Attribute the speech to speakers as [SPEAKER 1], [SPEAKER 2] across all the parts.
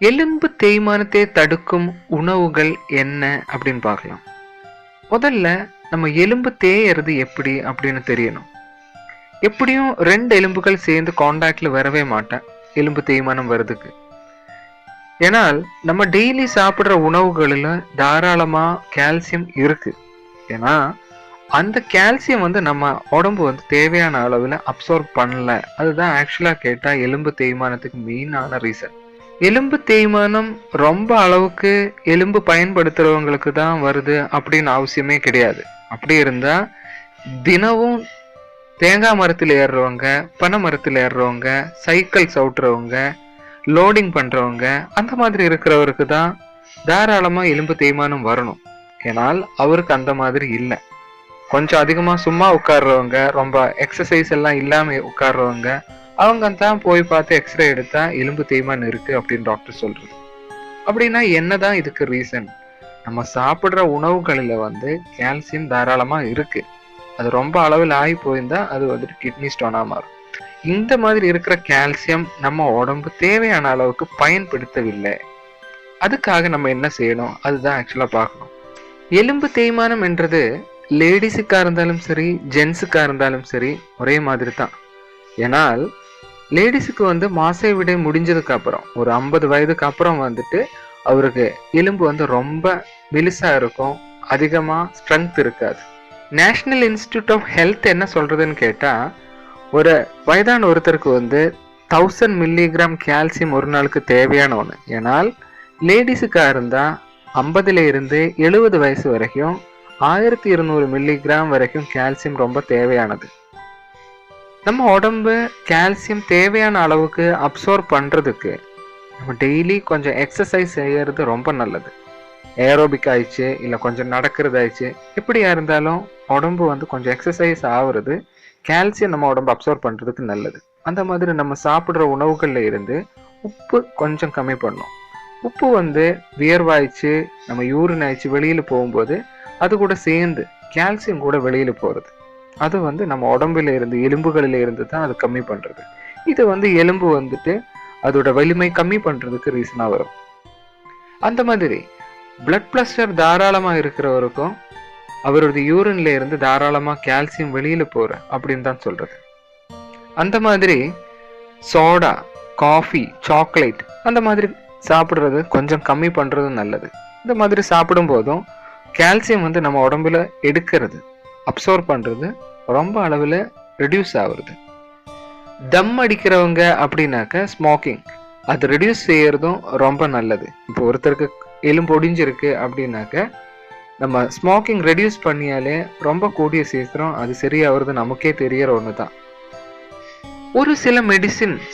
[SPEAKER 1] எலும்பு தேய்மானத்தை தடுக்கும் உணவுகள் என்ன அப்படின்னு பார்க்கலாம். முதல்ல நம்ம எலும்பு தேயறது எப்படி அப்படின்னு தெரியணும். எப்படியும் ரெண்டு எலும்புகள் சேர்ந்து காண்டாக்டில் வரவே மாட்டேன் எலும்பு தேய்மானம் வர்றதுக்கு. ஏன்னால் நம்ம டெய்லி சாப்பிட்ற உணவுகளில் தாராளமாக கால்சியம் இருக்குது ஏன்னா அந்த கால்சியம் வந்து நம்ம உடம்பு வந்து தேவையான அளவில் அப்சர்வ் பண்ணல. அதுதான் ஆக்சுவலாக கேட்டால் எலும்பு தேய்மானத்துக்கு மெயினான ரீசன் எலும்பு தேய்மானம் ரொம்ப அளவுக்கு எலும்பு பயன்படுத்துகிறவங்களுக்கு தான் வருது அப்படின்னு அவசியமே கிடையாது. அப்படி இருந்தால் தினமும் தேங்காய் மரத்தில் ஏறுறவங்க பனை மரத்தில் ஏறுறவங்க சைக்கிள் சவுட்டுறவங்க லோடிங் பண்ணுறவங்க அந்த மாதிரி இருக்கிறவருக்கு தான் தாராளமாக எலும்பு தேய்மானம் வரணும். ஏனால் அவருக்கு அந்த மாதிரி இல்லை. கொஞ்சம் அதிகமாக சும்மா உட்கார்றவங்க ரொம்ப எக்ஸசைஸ் எல்லாம் இல்லாமல் உட்கார்றவங்க அவங்க தான் போய் பார்த்து எக்ஸ்ரே எடுத்தா எலும்பு தேய்மானம் இருக்கு அப்படின்னு டாக்டர் சொல்றது. அப்படின்னா என்னதான் இதுக்கு ரீசன் நம்ம சாப்பிட்ற உணவுகளில் வந்து கால்சியம் தாராளமா இருக்கு. அது ரொம்ப அளவில் ஆகி போயிருந்தா அது வந்துட்டு கிட்னி ஸ்டோனா மாறும். இந்த மாதிரி இருக்கிற கால்சியம் நம்ம உடம்பு தேவையான அளவுக்கு பயன்படுத்தவில்லை. அதுக்காக நம்ம என்ன செய்யணும்? அதுதான் ஆக்சுவலாக பார்க்கணும். எலும்பு தேய்மானம் என்றது லேடிஸுக்காக இருந்தாலும் சரி ஜென்ஸுக்காக இருந்தாலும் சரி ஒரே மாதிரி தான் ஏனால் லேடிஸுக்கு வந்து மாசை விடை முடிஞ்சதுக்கு அப்புறம் ஒரு ஐம்பது வயதுக்கு அப்புறம் வந்துட்டு அவருக்கு எலும்பு வந்து ரொம்ப மெலிசா இருக்கும் அதிகமாக ஸ்ட்ரென்த் இருக்காது. நேஷனல் இன்ஸ்டிடியூட் ஆஃப் ஹெல்த் என்ன சொல்றதுன்னு கேட்டால் ஒரு வயதான ஒருத்தருக்கு வந்து தௌசண்ட் மில்லிகிராம் கால்சியம் ஒரு நாளுக்கு தேவையான ஒன்று ஏன்னால் லேடிஸுக்காக இருந்தால் ஐம்பதுல இருந்து எழுபது வயசு வரைக்கும் ஆயிரத்தி இருநூறு மில்லிகிராம் வரைக்கும் கால்சியம் ரொம்ப தேவையானது. நம்ம உடம்பு கால்சியம் தேவையான அளவுக்கு அப்சர்வ் பண்ணுறதுக்கு நம்ம டெய்லி கொஞ்சம் எக்ஸசைஸ் செய்கிறது ரொம்ப நல்லது. ஏரோபிக் ஆயிடுச்சு இல்லை கொஞ்சம் நடக்கிறது ஆயிடுச்சு எப்படியா இருந்தாலும் உடம்பு வந்து கொஞ்சம் எக்ஸசைஸ் ஆகுறது கால்சியம் நம்ம உடம்பு அப்சர்வ் பண்ணுறதுக்கு நல்லது. அந்த மாதிரி நம்ம சாப்பிட்ற உணவுகளில் இருந்து உப்பு கொஞ்சம் கம்மி பண்ணும். உப்பு வந்து வியர்வாயிச்சு நம்ம யூரின் ஆயிடுச்சு வெளியில் போகும்போது அது கூட சேர்ந்து கால்சியம் கூட வெளியில் போகிறது அது வந்து நம்ம உடம்புல இருந்து எலும்புகளில் இருந்து தான் அது கம்மி பண்ணுறது இது வந்து எலும்பு வந்துட்டு அதோட வலிமை கம்மி பண்ணுறதுக்கு ரீசனாக வரும். அந்த மாதிரி பிளட் பிளஸ்டர் தாராளமாக இருக்கிறவருக்கும் அவரோட யூரின்ல இருந்து தாராளமாக கால்சியம் வெளியில் போகிற அப்படின்னு தான் சொல்கிறது அந்த மாதிரி சோடா காஃபி சாக்லேட் அந்த மாதிரி சாப்பிட்றது கொஞ்சம் கம்மி பண்ணுறது நல்லது. இந்த மாதிரி சாப்பிடும் போதும் கால்சியம் வந்து நம்ம உடம்புல எடுக்கிறது. அப்சர்வ் பண்ணுறது ரொம்ப அளவில் ரெடியூஸ் ஆகுறது. தம் அடிக்கிறவங்க அப்படின்னாக்க ஸ்மோக்கிங் அது ரெடியூஸ் செய்கிறதும் ரொம்ப நல்லது. இப்போ ஒருத்தருக்கு எலும்பு ஒடிஞ்சிருக்கு அப்படின்னாக்க நம்ம ஸ்மோக்கிங் ரெடியூஸ் பண்ணியாலே ரொம்ப கூடிய சீக்கிரம் அது சரியாகிறது நமக்கே தெரியற ஒன்று தான் ஒரு சில மெடிசின்ஸ்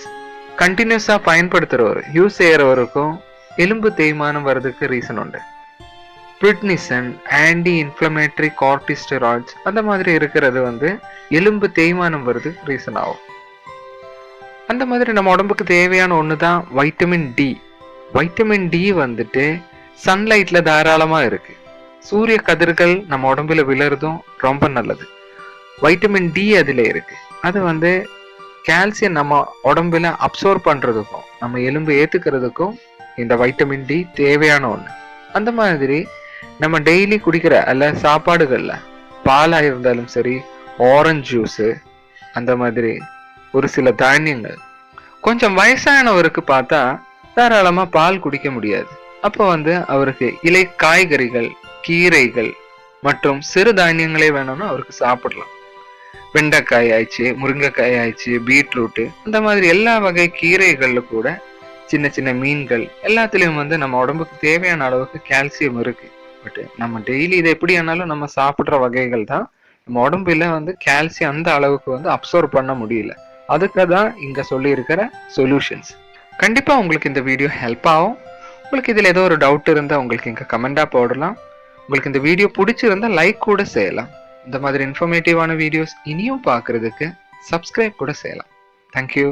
[SPEAKER 1] கண்டினியூஸாக பயன்படுத்துகிறவர் யூஸ் செய்கிறவருக்கும் எலும்பு தேய்மானம் வர்றதுக்கு ரீசன் உண்டு. பிரிட்னிசன் ஆன்டி இன்ஃப்ளமேட்டரி கார்டிஸ்டராய்ட்ஸ் அந்த மாதிரி இருக்கிறது வந்து எலும்பு தேய்மானம் வருது ரீசன் ஆகும். அந்த மாதிரி நம்ம உடம்புக்கு தேவையான ஒன்று தான் வைட்டமின் டி வைட்டமின் டி வந்துட்டு சன்லைட்டில் தாராளமாக இருக்கு. சூரிய கதிர்கள் நம்ம உடம்புல விழுறதும் ரொம்ப நல்லது. வைட்டமின் டி அதில் இருக்கு. அது வந்து கால்சியம் நம்ம உடம்புல அப்சர்வ் பண்ணுறதுக்கும் நம்ம எலும்பு ஏற்றுக்கிறதுக்கும் இந்த வைட்டமின் டி தேவையான ஒன்று அந்த மாதிரி நம்ம டெய்லி குடிக்கிற அல்ல சாப்பாடுகள்ல பாலாக இருந்தாலும் சரி ஆரஞ்சு ஜூஸு அந்த மாதிரி ஒரு சில தானியங்கள். கொஞ்சம் வயசானவருக்கு பார்த்தா தாராளமா பால் குடிக்க முடியாது. அப்போ வந்து அவருக்கு இலை காய்கறிகள் கீரைகள் மற்றும் சிறு தானியங்களே வேணும்னா அவருக்கு சாப்பிடலாம். வெண்டைக்காய் ஆயிடுச்சு முருங்கைக்காய் ஆயிடுச்சு பீட்ரூட்டு அந்த மாதிரி எல்லா வகை கீரைகள்ல கூட சின்ன சின்ன மீன்கள் எல்லாத்துலயும் வந்து நம்ம உடம்புக்கு தேவையான அளவுக்கு கால்சியம் இருக்கு. பட் நம்ம டெய்லி இதை எப்படி ஆனாலும் நம்ம சாப்பிட்ற வகைகள் தான் நம்ம உடம்புல வந்து கால்சியம் அந்த அளவுக்கு வந்து அப்சர்வ் பண்ண முடியல. அதுக்கு தான் இங்கே சொல்லியிருக்கிற சொல்யூஷன்ஸ் கண்டிப்பாக உங்களுக்கு இந்த வீடியோ ஹெல்ப் ஆகும். உங்களுக்கு இதில் ஏதோ ஒரு டவுட் இருந்தால் உங்களுக்கு இங்கே கமெண்டாக போடலாம். உங்களுக்கு இந்த வீடியோ பிடிச்சிருந்தா லைக் கூட செய்யலாம். இந்த மாதிரி இன்ஃபர்மேட்டிவான வீடியோஸ் இனியும் பார்க்கறதுக்கு சப்ஸ்கிரைப் கூட செய்யலாம். தேங்க்யூ